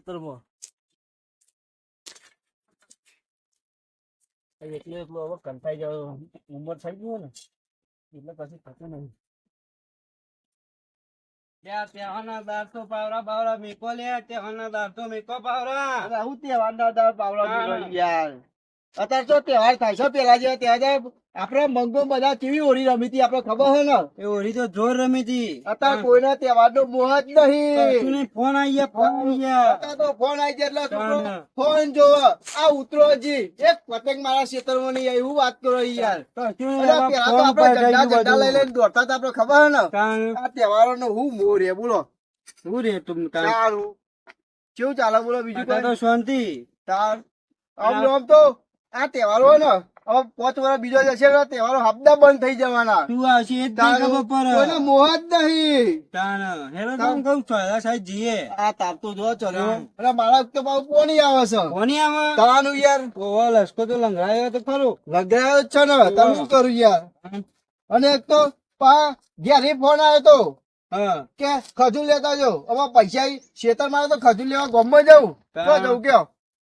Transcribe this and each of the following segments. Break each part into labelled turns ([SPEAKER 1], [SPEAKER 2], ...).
[SPEAKER 1] ખેતરમાં. એટલે એટલું હવે કંટાઈ જાવ ઉંમર થઈ ગયું ને એટલે પછી થતું નહીં
[SPEAKER 2] ત્યાં ત્યાંના દાંતો પાવરા બાવરા મેકો લે ત્યાંના દાંતો મેકો પાવરા.
[SPEAKER 3] અરે હું તહેવારના દાળ પાવડા યાર. અત્યારે તો તહેવાર થાય છે પેલા જે તહેવાર આપડે મંગો બધા કેવી હોળી રમી હતી આપડે ખબર હોય ને?
[SPEAKER 2] એ ઓરી તો જોર રમી હતી
[SPEAKER 3] અત્યારે કોઈના તહેવાર નો મોહ જ નહીં.
[SPEAKER 2] ફોન આઈ ગયા ફોન આઈ ગયા.
[SPEAKER 3] તો ફોન આઈ ગયા એટલે ફોન જોવો. આ ઉતરોજી એક પતંગ મારા ક્ષેત્રમાં નહીં એવું વાત કરો યાર. આપણે ઝંડા ઝંડા લઈ લઈને દોડતા હતા આપડે ખબર હે ને? આ તહેવારો નો હું મોહ રે બોલો.
[SPEAKER 2] શું રે તું તાણ?
[SPEAKER 3] સારું કેવું ચાલે બોલો બીજું
[SPEAKER 2] તો શાંતિ.
[SPEAKER 3] તાર. આમ તો આ તહેવારો હોય ને હવે પાંચ વર્ષ બીજો જશે ને તહેવારો હપ્તા બંધ થઈ જવાના.
[SPEAKER 2] તું આવશે એ જ નહીં
[SPEAKER 3] તારું કોઈને મોહ જ નહીં.
[SPEAKER 2] તાણ, હેરો તો હું કહું? ચોલા સાહેબ જીએ
[SPEAKER 3] આ તાર તો જો ચલો.
[SPEAKER 2] હા.
[SPEAKER 3] અને તો બહુ પોણી આવે છે?
[SPEAKER 2] કોની આવે?
[SPEAKER 3] તાનું યાર.
[SPEAKER 2] ઓવો લસકો તો લંગડાયો તો ખરો.
[SPEAKER 3] લગાવ્યો જ છે ને તમે શું કરું યાર. અને એક તો પા ઘેરી ફોન આવ્યો તો.
[SPEAKER 2] હા.
[SPEAKER 3] કે ખજૂર લેતા જો હવે પૈસા ખેતર મારે તો ખજૂર લેવા ગામમાં જવું. જવું કયો.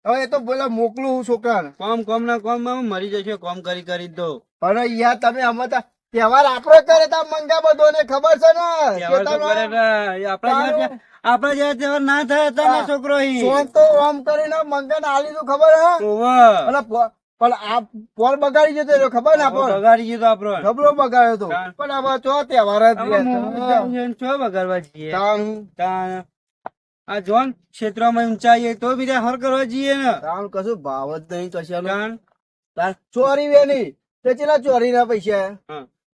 [SPEAKER 3] હવે તો બોલા મોકલું હું છોકરા
[SPEAKER 2] કોમ કોમ ના કોમમાં મરી જશે કોમ કરી કરી તો
[SPEAKER 3] પણ યાર તમે આમાં તહેવાર આપણો કરે તા મંગા બધો ને? ખબર છે. ને
[SPEAKER 2] આપણા જેવા તહેવાર ના થાય હતા ને છોકરો
[SPEAKER 3] તો આમ કરીને મંગા ને આલી તું ખબર હે પણ આ પોલ બગાડી જતો રહ્યો ખબર ને
[SPEAKER 2] આપણ? બગાડી ગયો આપણો.
[SPEAKER 3] ખબરો બગાડ્યો તો. પણ આમાં ચો તહેવાર જ
[SPEAKER 2] છે. બગાડવા જઈએ.
[SPEAKER 3] તાણ.
[SPEAKER 2] તાણ. આ જોન ક્ષેત્રમાં ઊંચાઈએ તો બીજા હર કરવા જઈએ ને.
[SPEAKER 3] તાણ કશું ભાવ જ નહીં કશાનો.
[SPEAKER 2] તાણ.
[SPEAKER 3] ચોરી વેની તે ચેલા ચોરી ના પૈસા.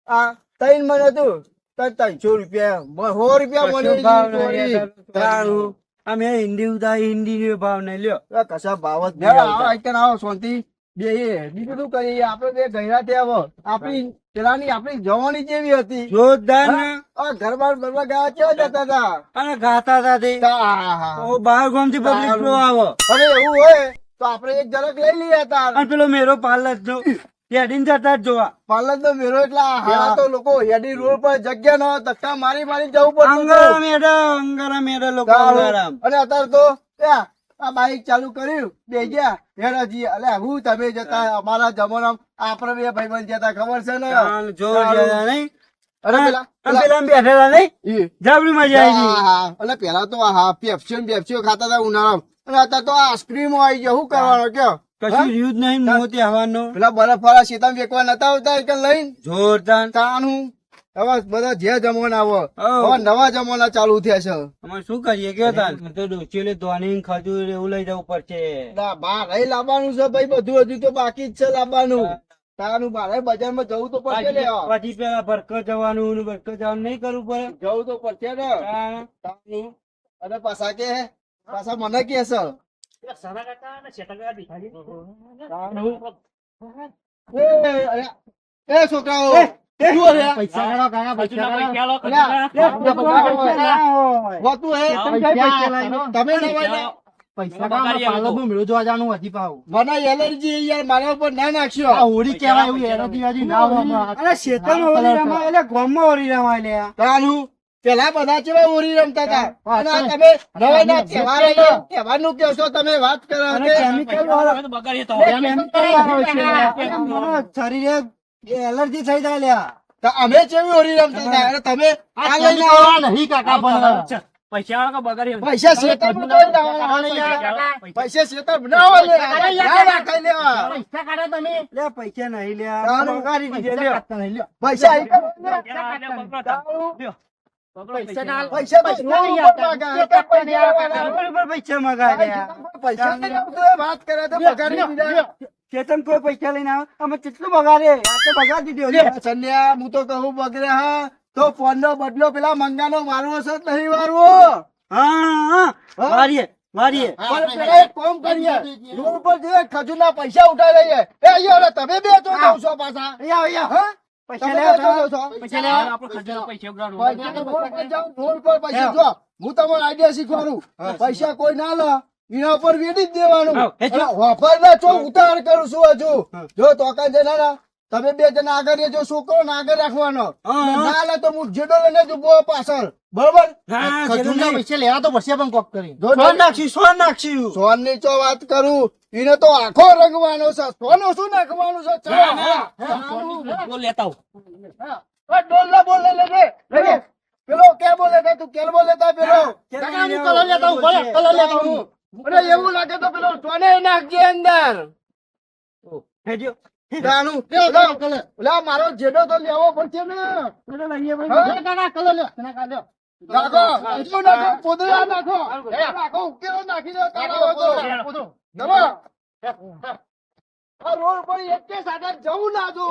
[SPEAKER 3] આ તૈન મને તું. તૈ ત્રણસો રૂપિયા. હો સો રૂપિયા મને
[SPEAKER 2] તારું. આ મેં હિન્દી ઉતા હિન્દી ને ભાવ નહીં લ્યો.
[SPEAKER 3] કશા ભાવ જ નહીં આવો શાંતિ. બે બીજું શું કરીએ? આપણે બે ગયરા થયા આવો આપણી પેલાની આપણી જવાની જેવી હતી.
[SPEAKER 2] જોરદાર
[SPEAKER 3] ઘર બાર બરવા ગયા કેવા જતા હતા?
[SPEAKER 2] અને ગાતા હતા તે.
[SPEAKER 3] તા.
[SPEAKER 2] ઓ બહાર ગામથી પબ્લિક આવો.
[SPEAKER 3] હવે એવું હોય તો આપડે એક જરાક લઈ લઈએ હતા
[SPEAKER 2] અને પેલો મેરો પાર્લર જો. હેડીને જતા જ જોવા.
[SPEAKER 3] પાર્લર તો મેરો એટલે હારા તો લોકો હેડી રોડ પર જગ્યા ન ધક્કા મારી મારી જવું પડતું
[SPEAKER 2] અંગારા. મેડા અંગારા મેડા લોકો
[SPEAKER 3] અને અત્યારે તો ત્યાં આ બાઈક ચાલુ કર્યું. બે ગયા. હેરાજી અલે હું તમે જતા અમારા જમાના આપણે બે ભાઈબંધ જતા ખબર છે ને?
[SPEAKER 2] નહીં.
[SPEAKER 3] પેલા. હા, હા પેપ્સીઓ ખાતા હતા ઉનાળામાં. અને અત્યારે તો આઈસ્ક્રીમો આવી ગયો. શું કરવાનો કયો?
[SPEAKER 2] કશું રહ્યું નહીં મોતી હવાનું
[SPEAKER 3] પેલા બરફ વાળા સીતા વેકવા નતા આવતા લઈને?
[SPEAKER 2] જોરદાર.
[SPEAKER 3] તાનું હવે બધા જે જમાના આવો હવે નવા જમાના ચાલુ થયા છે.
[SPEAKER 2] અમે શું કરીએ? કે તાન તો ડોચીલે ધોની ખજૂર એવું લઈ જવું પડશે.
[SPEAKER 3] બહાર લાવવાનું છે ભાઈ બધું હજુ તો બાકી જ છે લાવવાનું તારું બારે બજારમાં જવું તો પડશે ને
[SPEAKER 2] પછી પછી પેલા ભરકર જવાનું ને ભરકર જવાનું નહીં કરવું પડે.
[SPEAKER 3] જવું તો પડશે ને. તારું. અને પાછા કે પાછા મને કે છે.
[SPEAKER 1] કાકા કાકા
[SPEAKER 3] એ, છોકરાઓ?
[SPEAKER 1] પૈસા કાઢો કાકા પૈસા કાઢો
[SPEAKER 3] અલ્યા, લે, પૈસા પૈસા
[SPEAKER 2] ના હોય.
[SPEAKER 3] હોતું હે, તમે પૈસા લાવીને? તમે ના
[SPEAKER 1] પૈસા પાર્લરનું મેળું જોવા જવાનું હતી પાછું.
[SPEAKER 3] મને એલર્જી યાર મારા ઉપર ના નાખ્યો
[SPEAKER 1] હોળી કહેવાય એવું એનાથી હજી ના હોય.
[SPEAKER 2] અરે શેતાનમાં ઓરી રમાય, એટલે ગામમાં ઓરી રમાય લ્યા.
[SPEAKER 3] તારું પેલા બધા કેવા ઓરી રમતા હતા
[SPEAKER 1] તમે-
[SPEAKER 3] નવા ના તહેવાર તહેવારનું કહો તમે વાત કરો
[SPEAKER 2] અને
[SPEAKER 3] કે
[SPEAKER 2] chemical વાળો- chemical વાળો છે.
[SPEAKER 1] કેમ?
[SPEAKER 2] મારા શરીરે એલર્જી થઈ જાય લ્યા.
[SPEAKER 3] તો અમે કેવી ઓરી રમતા હતા અને તમે આ લઈને આવવા
[SPEAKER 1] નહીં કાકા પણ.
[SPEAKER 3] પૈસા શેતર લેવા.
[SPEAKER 1] કાઢો તમે.
[SPEAKER 2] લે નહીં લ્યા. બગાડી દીધે લ્યો.
[SPEAKER 1] લ્યો.
[SPEAKER 3] વાત કરે તો પગાર.
[SPEAKER 2] ચેતન કોઈ પૈસા લઈને આવે અમે કેટલું બગાડે આ બગાડ બગાડી દીધો લ્યો.
[SPEAKER 3] હું તો કહું બગડે હા. તો ફોન નો બદલો પેલા મંગાનો મારવો છે કે નહીં મારવો?
[SPEAKER 2] હા હા. મારીએ મારીએ.
[SPEAKER 3] એક કામ કરીએ. રોડ ઉપર જઈએ ખજૂરના પૈસા ઉઠાઈ લઈએ. એ અહીંયા તમે બે તો જાવ છો પાછા.
[SPEAKER 2] અહીંયા અહીંયા
[SPEAKER 3] હા?
[SPEAKER 2] પૈસા લેવા. પૈસા લેવા.
[SPEAKER 3] રોડ પર પૈસા જો. હું તમને આઈડિયા શીખવાડું. પૈસા કોઈ ના લો. એના ઉપર વેડી જ દેવાનું. વાપર ના છો ઉતાર કરું છું હજુ. જો તોકા જના ના તમે બે જણા આગળ રહેજો છોકરો ને આગળ રાખવાનો. ને લે તો હું જેડો લઈને જ ઊભો પાછળ. બરોબર?
[SPEAKER 4] ખજૂરના પૈસા લેવા તો પડશે પણ કોક કરી
[SPEAKER 2] સોન નાખશું સોન નાખશું.
[SPEAKER 3] સોનની ચો વાત કરું? એને તો આખો રંગવાનો છે. સોનું શું નાખવાનું છે? ચલો, હા.
[SPEAKER 1] લેતા આવું.
[SPEAKER 3] ઓય, ડોલ લે લે લે પેલો કે બોલે? તું કેલ બોલે પેલો?
[SPEAKER 4] કલર લેતા કલર લેતા.
[SPEAKER 3] અરે એવું લાગે તો પેલો સોને નાખજે અંદર. મારો જેડો તો લેવો પડશે ને. નાખો નાખો દો રોડ પર એક સાથે જવું ના જો.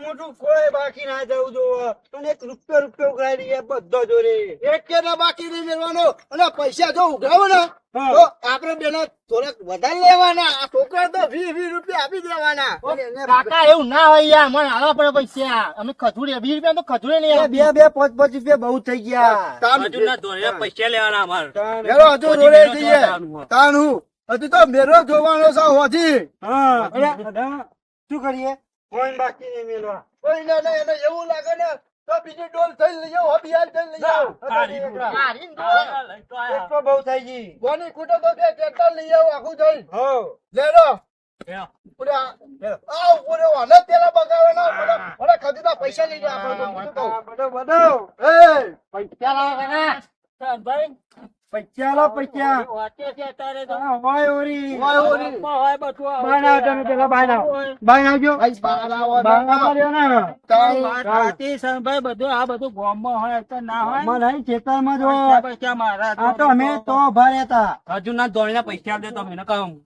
[SPEAKER 2] મોટું કોઈ બાકી ના જવું જોવો. અને એક રૂપિયો રૂપિયો ઉઘરાઈ દઈએ બધો જોડે.
[SPEAKER 3] એક કે બાકી નહીં મેળવાનો? અને પૈસા જો ઉઘરાવો ને. તો આપણે બેનો થોડાક વધારે લેવાના. આ છોકરા તો વીસ વીસ રૂપિયા આપી દેવાના.
[SPEAKER 4] કાકા એવું ના હોય યાર. મને હાલવા પડે પૈસા. અમે ખજૂરી વીસ રૂપિયા તો ખજૂરી નહીં
[SPEAKER 2] બે બે પાંચ પાંચ રૂપિયા બહુ થઈ ગયા.
[SPEAKER 1] ધોરણે પૈસા લેવાના અમારે.
[SPEAKER 3] મેરો હજુ રોડે જઈએ. તાન હું. હજુ તો મેરો જોવાનો છે હોજી.
[SPEAKER 2] હા. અરે, અરે, શું કરીએ? કોઈ બાકી નહીં મેળવા
[SPEAKER 3] કોઈ ના ના એને એવું લાગે ને તો બીજી ડોલ થઈ લઈ જાઓ અભિયાન થઈ લઈ જાઓ
[SPEAKER 4] મારી
[SPEAKER 2] ડોલ. તો બહુ થઈ ગઈ.
[SPEAKER 3] કોની ખૂટો તો કે ટ્રેક્ટર લઈ આવો આખું થઈ
[SPEAKER 2] હો.
[SPEAKER 3] લેરો. આવ પૈસા લઈ જા
[SPEAKER 4] પૈસા
[SPEAKER 2] હોય ઓરી.
[SPEAKER 3] હોય ઓરી.
[SPEAKER 1] હોય.
[SPEAKER 2] ના તમે પેલા માર્યો
[SPEAKER 1] બધું આ બધું ગામમાં હોય તો ના હોય.
[SPEAKER 2] આમાં નહીં ખેતરમાં જો
[SPEAKER 1] પૈસા મારા
[SPEAKER 2] આ તો અમે તો. ભારે હતા.
[SPEAKER 1] હજુ ના ધોરણે પૈસા આપજે તો અમે કહું.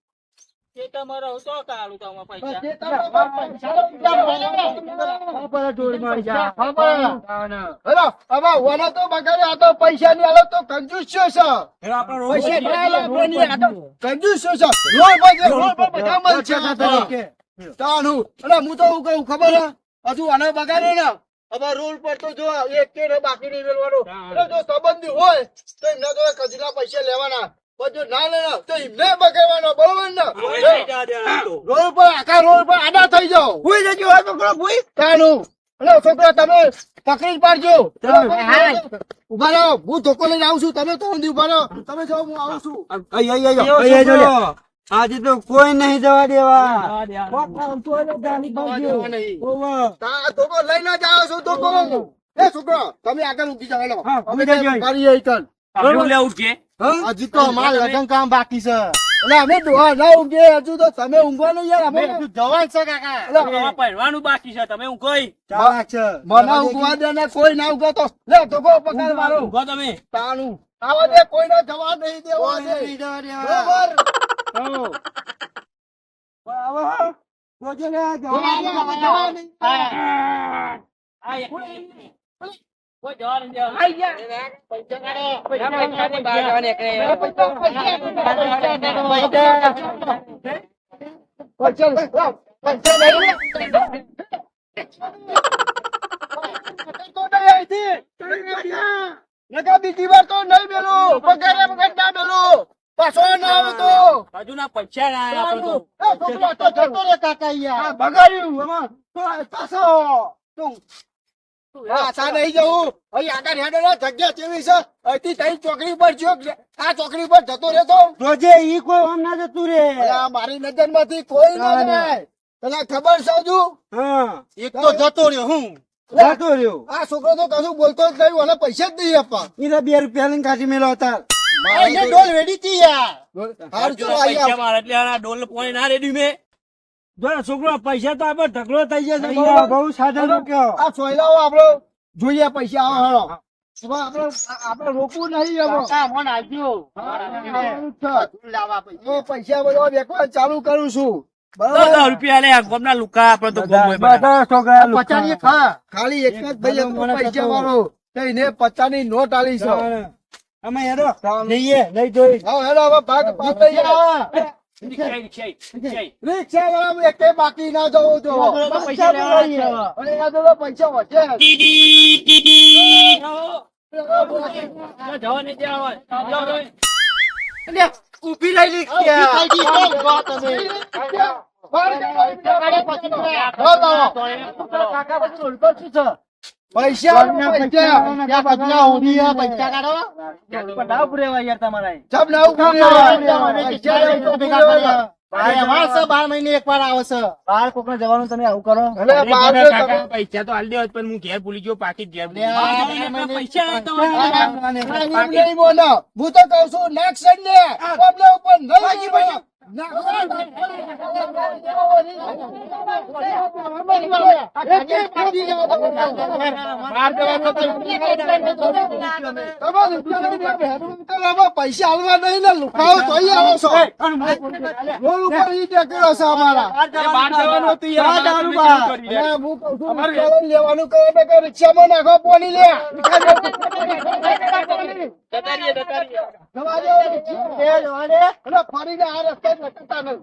[SPEAKER 3] જા. પૈસા. જે તમારા પૈસા
[SPEAKER 2] ઢોળ મારી જા.
[SPEAKER 3] હા. હેલો, હવે ઓને તો બગાડ્યો, આ તો પૈસા ની આલો તો કંજૂસ છો છે.
[SPEAKER 1] હવે આપણે
[SPEAKER 3] પૈસા
[SPEAKER 1] પૈસા
[SPEAKER 3] આલો આપણે આ તો કંજૂસ છો છે. રોડ પર જે- રોડ બધા મળશે આ તો. તાનું. અને હું તો હું કહું ખબર હે? હજુ આને બગાડ્યો ને હવે રોડ પર તો જો એક કે બાકી નહીં મેળવાનું જો સંબંધી હોય તો એમના તો કચરા પૈસા લેવાના પણ જો ના તો એમને બગાડવાનો બરોબર ને
[SPEAKER 1] લઈ જવા દેવાના તો.
[SPEAKER 3] રોડ પર આખા રોડ પર આડા થઈ જાઓ
[SPEAKER 2] ભૂઈ જજો હોય છોકરો ભૂઈ
[SPEAKER 3] તાનું એટલે છોકરા તમે પકડી જ પાડજો ઊભા રહો હું ધોકો લઈને આવું છું તમે તો ઊંધી ઊભા રહો તમે જાઓ હું આવું છું
[SPEAKER 2] આજે તો કોઈ નહીં જવા દેવા
[SPEAKER 3] ધોકો લઈને જ આવ્યો છું ધોકો એ છોકરો તમે આગળ જાઓ અમે
[SPEAKER 2] ઊભી
[SPEAKER 4] હજી તો અમારે લગન કામ બાકી છે.
[SPEAKER 3] એટલે અમે ડોહા ના ઊંઘે હજુ તો તમે ઊંઘો નહીં યાર અમે
[SPEAKER 4] હજુ જવાન છે કાકા.
[SPEAKER 3] એટલે
[SPEAKER 1] પહેરવાનું બાકી છે તમે ઊંઘોય.
[SPEAKER 2] ચાલાક છે.
[SPEAKER 3] મને ઊંઘવા દે ને કોઈ ના ઊંઘો તો લે ધોકો પકડ મારો.
[SPEAKER 1] ઊંઘો તમે.
[SPEAKER 3] તાનું આવા દે કોઈને જવા નહીં દેવા
[SPEAKER 2] કોઈ
[SPEAKER 3] દે.
[SPEAKER 2] દેવા.
[SPEAKER 3] બરોબર?
[SPEAKER 2] હો. આવો. જવા
[SPEAKER 3] જવા નહીં.
[SPEAKER 1] આ
[SPEAKER 3] બીજી વાર તો નહીં મેલું પગારે વગર ના મેલું પાછો ના આવતો
[SPEAKER 1] હજુ ના પૈસા ના તો.
[SPEAKER 3] જતો રે કાકા
[SPEAKER 2] બગાડ્યું
[SPEAKER 3] પાછો પાછા નહીં જવું. અહીં આગળ હેડે જગ્યા કેવી છે? અહીંથી તઈ ચોકડી પર જો આ ચોકડી પર જતો રહેતો.
[SPEAKER 2] રોજે ઈ કોઈ આમ ના જતું રે.
[SPEAKER 3] મારી નજરમાંથી કોઈ
[SPEAKER 2] ના.
[SPEAKER 3] જાય. તને ખબર છે હજુ?
[SPEAKER 2] હા.
[SPEAKER 4] એક તો જતો રહ્યો હું?
[SPEAKER 2] જતો રહ્યો.
[SPEAKER 3] આ છોકરો તો કશું બોલતો જ નહીં મને પૈસા જ નહીં આપવા.
[SPEAKER 2] ઈને બે રૂપિયા લઈને કાઢી મેલો હતા.
[SPEAKER 4] ડોલ વેડી હતી યાર.
[SPEAKER 3] હાર જો
[SPEAKER 1] પૈસા
[SPEAKER 3] આવ.
[SPEAKER 1] એટલે ડોલ પાણી ના રેડી મેં.
[SPEAKER 2] જો છોકરો પૈસા તો આપડે ઢગલો થઈ જશે. બહુ સાધન
[SPEAKER 3] આ સોયલાઓ આપડે જોઈએ પૈસા આવો આપણે આપણે રોકવું નહીં હવે.
[SPEAKER 4] કાકા મન આવજો લાવવા પૈસા.
[SPEAKER 3] હું પૈસા ચાલુ કરું છું.
[SPEAKER 1] બધા.
[SPEAKER 2] બધા.
[SPEAKER 3] ખાલી એક જ ભાઈ પૈસા વાળો. એને પચાસની નોટ આલી છે.
[SPEAKER 2] અમે હેરો
[SPEAKER 3] જઈએ નહીં જોઈ. હા હેલો હવે ભાગ પાસ થઈ જાઓ.
[SPEAKER 1] રિક્ષા
[SPEAKER 3] બાકી ના જવું જો
[SPEAKER 4] પૈસા
[SPEAKER 3] પૈસા પૈસા પૈસા.
[SPEAKER 4] કાઢો
[SPEAKER 1] પડાવ પુરેવા યાર તમારા
[SPEAKER 3] જબ ના
[SPEAKER 4] ભાઈ, અમારે છે બાર મહિને એક વાર આવે છે
[SPEAKER 1] બાર કોક જવાનું તમે આવું કરો.
[SPEAKER 3] અરે બાર
[SPEAKER 2] પૈસા તો હાલ દેવા પણ હું ઘેર ભૂલી ગયો પાકી ઘેર
[SPEAKER 1] પૈસા
[SPEAKER 3] નહીં બોલો. હું તો કહું છું નાખ ને ઉપર નહીં બોલો. તમારે પૈસા હાલવા નહીં ને લુકાવો તોય આવો છો. રોડ ઉપર ઈ ટેકેલો છે અમારા. લેવાનું કહે રિક્ષામાં નાખો પોણી લે. જવા દો, રિક્ષા. અરે ફરીને આ રસ્તે જ લટકતા નથી.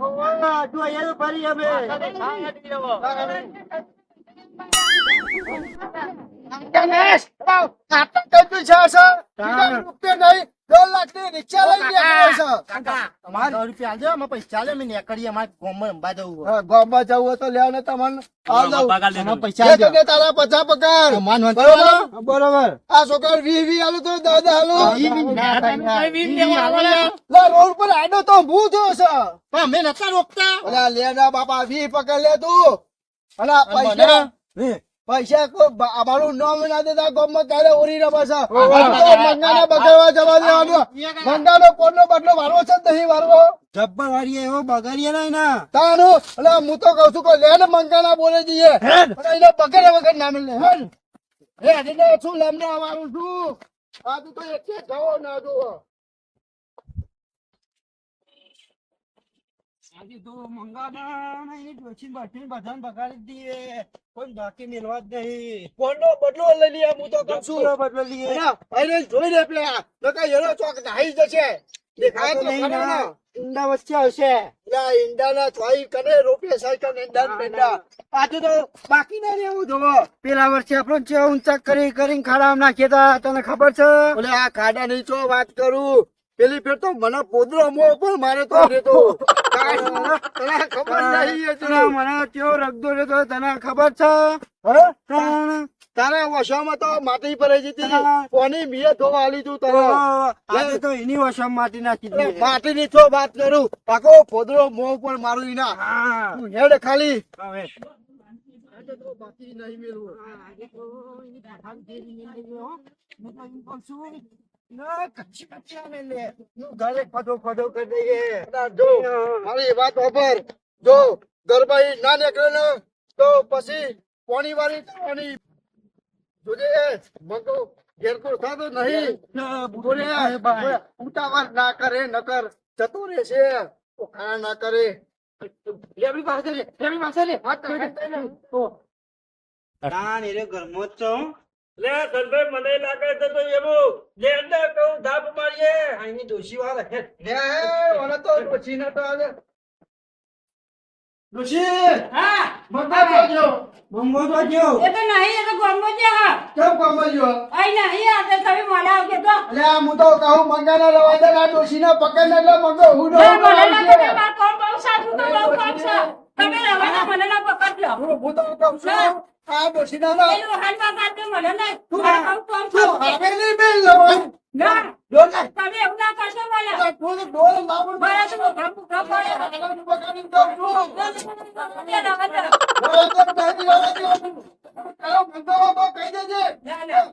[SPEAKER 3] ગણેશ, આટલું કઈ છે સર? બીજા નહીં, દોઢ લાખની રિક્ષા
[SPEAKER 4] લઈ સો રૂપિયા આલજો, અમે પૈસા લે, અમે નીકળીએ, અમારે ગામમાં અંબા જવું
[SPEAKER 3] ગામમાં જવું હોય તો લેવા ને તમને.
[SPEAKER 4] પૈસા.
[SPEAKER 3] તને તારા પચા પગાર. બરોબર? બરોબર. આ છોકરા વી વી આલો તો દાદા હાલો
[SPEAKER 4] ના ના. ને.
[SPEAKER 3] રોડ પર આડો તો હું થયો છે?
[SPEAKER 4] પણ અમે નતા રોકતા.
[SPEAKER 3] અલા લેના બાપા વી પકડ લે તું. અલા પૈસા પૈસા અમારું નામ ના દેતા ગામમાં ક્યારે ઓરી રહ્યા છે? મંગાને બગાડવા જવા દેવાનું મંગાનો કોનો બદલો વારવો છે નહીં વારવો
[SPEAKER 2] જબ્બર વાળીએ એવો બગાડીએ નહીં ના
[SPEAKER 3] તાનું. એટલે હું તો કઉ છું કે લે ને મંગાના બોલે જઈએ. એને બગડે વગર ના મળે હે હેડ એને શું લેમને આવું છું? આ તું તો એક જવો ના જુઓ.
[SPEAKER 2] આજે તો મંગામાં નહીં ડોશી બાટી બધાને બગાડી દઈએ કોઈ બાકી મેળવા જ નહીં.
[SPEAKER 3] કોનો બદલો લઈ લઈએ હું તો છું.
[SPEAKER 2] બદલો લઈએ?
[SPEAKER 3] એના જોઈ લે પેલા. નકા એનો ચોક નાહી જશે. દેખાય તો
[SPEAKER 2] નહીં
[SPEAKER 3] ના.
[SPEAKER 2] ઈંડા વચ્ચે આવશે.
[SPEAKER 3] લા ઈંડાના થોઈ કને રોપે સાયકલ ને ઈંડા ને પેંડા. આજે તો બાકી ના રહેવું જોવો
[SPEAKER 2] પેલા વર્ષે આપણો ચે ઊંચા કરી કરીને ખાડા નાખ્યા તા તને ખબર છે?
[SPEAKER 3] ઓલે આ ખાડા ની ચો વાત કરું. પેલી ફેર તો મને પોદરો મો પણ મારે તો રેતો તને ખબર નહીં.
[SPEAKER 2] તને મને કેવો રગદો રેતો તને ખબર છે.
[SPEAKER 3] તારા વશામાં તો માટી પર જતી કોની મિયે તો વાલી તું તને?
[SPEAKER 2] આજે તો એની વશમ માટી નાખી
[SPEAKER 3] અરે
[SPEAKER 2] માટી
[SPEAKER 3] ની તો વાત કરું પાકો પોદરો મો પણ મારું ઈના.
[SPEAKER 2] હા.
[SPEAKER 3] તું હેડ ખાલી. બાકી નહીં મેલું ઘરે ખોદો ખોદો કરી દઈએ. જો મારી વાત ઓફર જો ગરબાઈ ના નીકળે ને તો પછી પોણી વાળી થવાની જોજે મગો ઘેરકો થતો નહીં. બોલે ઉતાવળ ના કરે નકર જતો રહેશે. તો ખાના ના કરે. લેબડી પાસે લે લેબડી પાસે લે.
[SPEAKER 2] તાણ એરે ઘરમાં જ છો
[SPEAKER 1] લે ધનભાઈ મને લાગે છે તો એવું લે અંદર કહું ધાપ મારીએ.
[SPEAKER 2] આની ડોશી વાળા હે
[SPEAKER 3] લે મને તો ડોશી ન તો આજે ડોશી
[SPEAKER 5] હા.
[SPEAKER 3] મતા બોલજો
[SPEAKER 2] બંબો તો જો.
[SPEAKER 5] એ તો નહીં એ તો ગમો છે હા.
[SPEAKER 3] કેમ જો?
[SPEAKER 5] આઈ નહીં આ તો તમે મને આવજો તો.
[SPEAKER 3] લે આ હું તો કહું મંગાના રવા દે આ ડોશી ને પકડ એટલે મંગો હું
[SPEAKER 5] ના, મને ના પકડ, મારું કોણ બહુ સારું તો બહુ છે? તમે રવાના મને ના પકડજો
[SPEAKER 3] હું તો કહું છું. આ ના ના
[SPEAKER 5] મને નહીં. છે.
[SPEAKER 3] બેન લવાય
[SPEAKER 5] ના.
[SPEAKER 3] ડોલે
[SPEAKER 5] તમે એવું ના કરશો મને.
[SPEAKER 3] ડોલે ડોલે લાવું
[SPEAKER 5] મારા તો પડે.
[SPEAKER 3] પકડી છું.
[SPEAKER 5] ના, ના.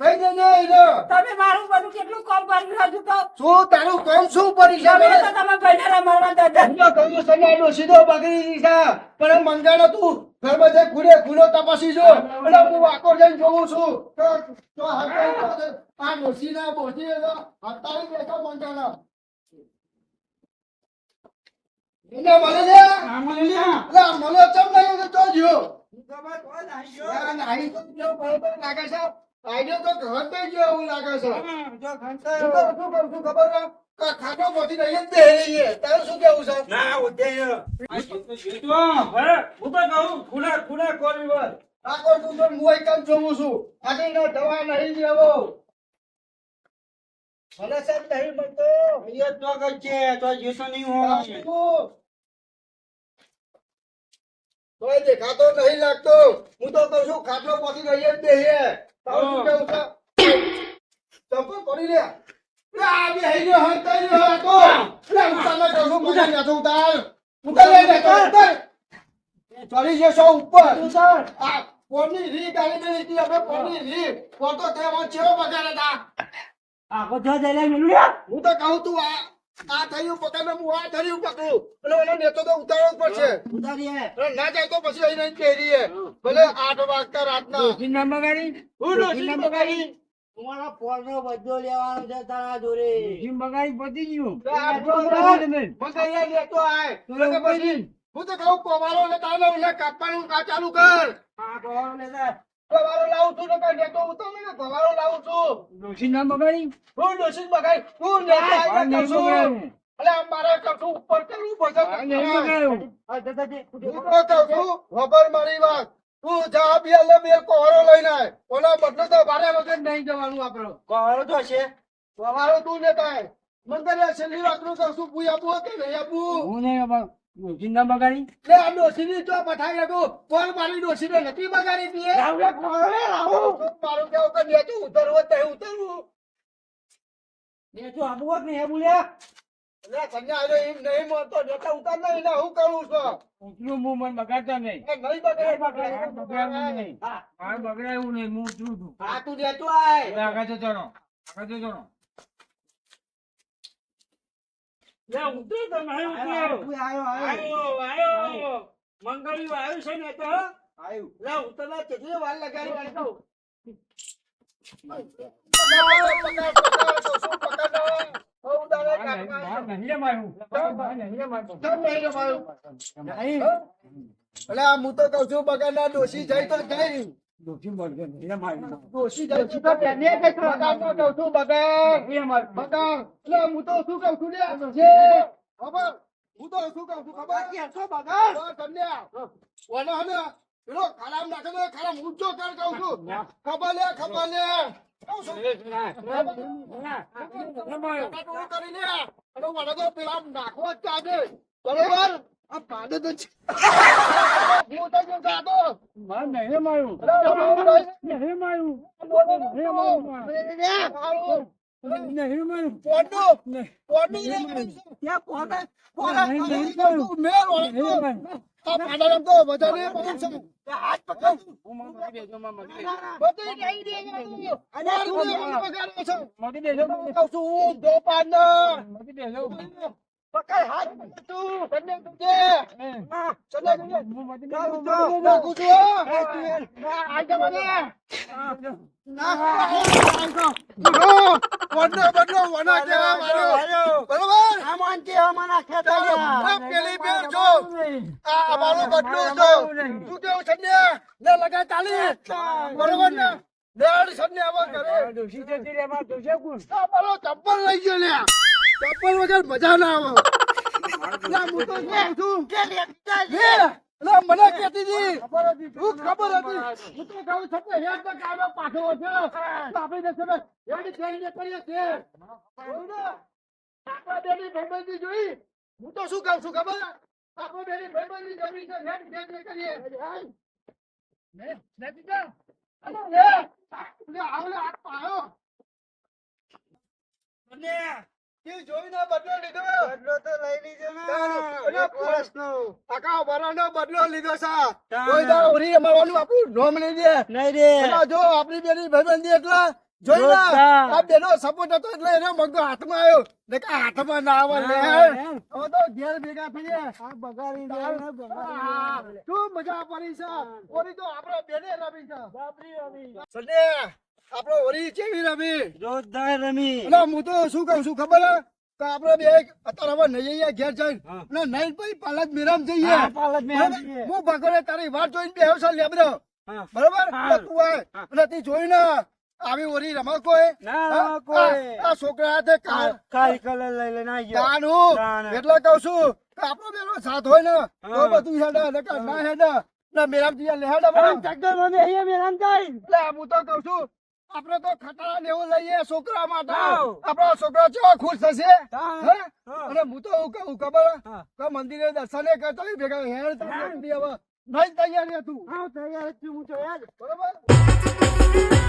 [SPEAKER 5] તમે મારું બધું કેટલું કોમ કર્યું હજુ તો?
[SPEAKER 3] શું તારું કામ શું પડી છે?
[SPEAKER 5] તમે તો તમે ભાઈને રમાડવા દેતા.
[SPEAKER 3] પણ મંગાનો તું ઘરમાં જઈ ખૂણે ખૂણો તપાસી જો. અને હું વાકો જઈને જોઉં છું. તો તો હાથે આ ડોશીના બોધી તો હતાળી બેઠો મંગાનો એને મને લે
[SPEAKER 2] આ મને લ્યા
[SPEAKER 3] અલા મને ચમ નહીં તો જો.
[SPEAKER 2] ગમે તો નાઈ ગયો?
[SPEAKER 3] આ નાહી તો જો બરોબર લાગે છે. આઈડિયા તો ઘર થઈ ગયો એવું લાગે છે.
[SPEAKER 2] જો ઘંટા
[SPEAKER 3] તો શું કરું શું ખબર છે? ખાટો રહી જ બેહી રહીએ. તારે શું કેવું છે?
[SPEAKER 2] ના ઉદય આ જીતો જીતો હે હું તો કહું ખુલા ખુલા કોરિડોર
[SPEAKER 3] આખો તું તો હું એક જ જોઉં છું. આગળ ના દવા નહીં લેવો
[SPEAKER 2] મને સાહેબ નહીં મળતો. અહીંયા તો આગળ છે તો જીતો નહીં હોય.
[SPEAKER 3] તોય દેખાતો નહીં લાગતો. હું તો કહું છું ખાટલો પહોંચી રહીએ જ તારું શું કેવું છે? ચંપલ પડી લે. લે, આ ગયો હંતાઈ ગયો છું, પકડી લે તો ઉતાર. ઉતાર. લે, તો ઉતાર. ચડી જશો ઉપર. આ પોરની રી ગાડી નહીં હતી આપણે પોરની રી પોતો તે માં ચેવો બગાડે તા?
[SPEAKER 2] આખો જો જઈને મિલ્યા
[SPEAKER 3] હું તો કહું તું આ આ થયું પકડ હું આ થયું પકડું. એટલે ઓલો નેતો તો ઉતારવો જ પડશે.
[SPEAKER 2] ઉતારીએ.
[SPEAKER 3] ના જાય તો પછી અહીં નહીં પહેરીએ. ભલે આઠ વાગતા રાતના.
[SPEAKER 2] કિન્ના બગાડી?
[SPEAKER 3] હું ડોશી બગાડી?
[SPEAKER 2] તમારા પોરનો બદલો લેવાનો છે તારા જોડે. બગાડી પતી ગયું.
[SPEAKER 3] આ બગાડ. લેતો આય. તું કે પછી હું તો કહું પવારો લેતા આવો એટલે કાપવાનું કા ચાલુ કર.
[SPEAKER 2] હા કોવાનો લેતા.
[SPEAKER 3] લાવું છું તો કઈ લાવું છું.
[SPEAKER 2] ના બગાડી?
[SPEAKER 3] હું બગાડી. હું
[SPEAKER 2] નહીં.
[SPEAKER 3] એટલે ઉપર કરવું પડશે હું તો કહું ખબર મારી વાત. તું જા બે કોવારો લઈને આય. ઓલા બદલો તો ભારે વગર નહીં જવાનું આપણો.
[SPEAKER 2] કોવાનો તો છે
[SPEAKER 3] કોવારો તું ને મને તને છેલ્લી વાતનું કહું છું આપવું કે નહીં આપવું
[SPEAKER 2] હું નહીં બાબા ડોશી ના બગાડી?
[SPEAKER 3] લે આ ડોશીની તો પઠાઈ રાખું કોણ મારી ડોસીને નથી બગાડી દીએ મારું કેવું કે નેચું ઉતરવો તે ઉતરવું.
[SPEAKER 2] ને જો આબુ ને એ બોલ્યા
[SPEAKER 3] લે કન્યા આલો એમ નહીં મોતો નેતા ઉતાર નહીં ને હું કરું છું?
[SPEAKER 2] ઉતરું હું મને બગાડતા નહીં.
[SPEAKER 3] એ નહીં બગાડે.
[SPEAKER 2] બગાડે નહીં મારે બગડાયું નહીં. હું ઉતરું છું
[SPEAKER 3] હા તું નેચું આય.
[SPEAKER 2] આગળ જતો જણો. આગળ લે તો નહીં ઉતરો
[SPEAKER 3] આયો
[SPEAKER 2] આયો આયો મંગળ્યું આવ્યું છે ને તો
[SPEAKER 3] આયો લે ઉતરલા કેટલી વાર લગાડી વાળી એટલે આ હું તો કઉ છું બગાડના દોષી જાય તો છે તો તેને કઈ બગાડના કહું છું બગાડ બગાડ એટલે હું તો શું કહું છું લે છે ખબર હું તો શું કહું છું ખબર કે બગાડ તમને ઓનો હને પેલો ખરાબ નાખે ને ખરાબ ઊંચો કર કહું છું ખબર લે ખબર લે કહું છું ટોટો કરી લે તો પેલા નાખવો જ ચાલે બરોબર આ પાડે તો છે. હું તો જો જાતો
[SPEAKER 2] નહીં મારું નહીં મારું નહીં મારું નહીં મારું
[SPEAKER 3] પોડું, પોડું ત્યાં પોડે, પોડે.
[SPEAKER 2] નહીં, નહીં,
[SPEAKER 3] આ તું મેલ વાળો.
[SPEAKER 2] નહીં મારું
[SPEAKER 3] આ પાડાને તો બધાને બહુ છે. આ હાથ પકડ. બધું લઈ દેવાનું. મારું ને એવું છો.
[SPEAKER 2] મગી દેજો
[SPEAKER 3] કહું છું દો પાડના.
[SPEAKER 2] મગી દેજો
[SPEAKER 3] પકડ હાથ તું. તુજે. ચલે ના. બરોબર? પેલી. આ બદલો કેવું? લે તાલી. ને? દેડ સંજ્ઞા આવો ઘરે.
[SPEAKER 2] જતી રે માં ડોશી કોણ
[SPEAKER 3] આ મારો ચપ્પલ લઈ ગયો લે. ચપ્પલ વગર મજા ના આવે. લે, હું તો કહું છું. લે, લે, મને કહેતી હતી. હું ખબર હતી. હું તો કહું છું કે હેડ તો કામે પાછો છે તો દેશે ને, હેડ કરીને કરીએ છે ને? આપણા બેની ભાઈબંધી જોઈ હું તો શું કહું છું ખબર આપો બેની ભાઈબંધી જમી છે હેડ હેડ કરીએ ને લે લે આવલે હાથ પાયો અને બદલો લીધો.
[SPEAKER 2] તો
[SPEAKER 3] છે. જોઈ ના આ બેનો સપોર્ટ હતો એટલે એનો મગજો હાથમાં આવ્યો. ને કે હાથમાં ના આવે લે. હવે તો ઘેર ભેગા થઈએ.
[SPEAKER 2] આ બગાડી દે ને
[SPEAKER 3] શું મજા પડી છે? ઓરી તો આપણે બેને રમી છે.
[SPEAKER 2] બાપરી રમી.
[SPEAKER 3] સને આપણો ઓરી કેવી રમી?
[SPEAKER 2] જોરદાર રમી.
[SPEAKER 3] એટલે હું તો શું કહું છું ખબર હે? કે આપણે બે અત્યારે હવે નહીં જઈએ ઘેર જઈને અને નહીં પછી પાલક મેરામ જઈએ.
[SPEAKER 2] હા, પાલક મેરામ
[SPEAKER 3] હું ભગવાને તારી વાત જોઈને બેહો છો લેબડો
[SPEAKER 2] હા.
[SPEAKER 3] બરોબર? તું આય. અને તે જોઈને આવી ઓરી રમા કોઈ
[SPEAKER 2] ના કોઈ
[SPEAKER 3] આ- છોકરા હાથે
[SPEAKER 2] કાઈ કલર લઈ લઈને આવી ગયો. કાનું
[SPEAKER 3] એટલે કહું છું કે આપણો બેનો સાથ હોય ને તો બધું હેડા. નકર ના હેડા. ના મેરામ જીયા
[SPEAKER 2] લેહાડા
[SPEAKER 3] બરાબર.
[SPEAKER 2] ચક્કર મને અહીંયા મેલાન જાય.
[SPEAKER 3] એટલે હું તો કહું છું આપણે તો ખટારા લેવું એવું લઈએ છોકરા માટે. આપણા છોકરા કેવા ખુશ થશે. અને હું તો એવું કહું ખબર. કે મંદિરે દર્શને કરતા ભેગા હેર તો હવે નહીં તૈયાર તું.
[SPEAKER 2] હા તૈયાર છું હું તો યાર.
[SPEAKER 3] બરોબર?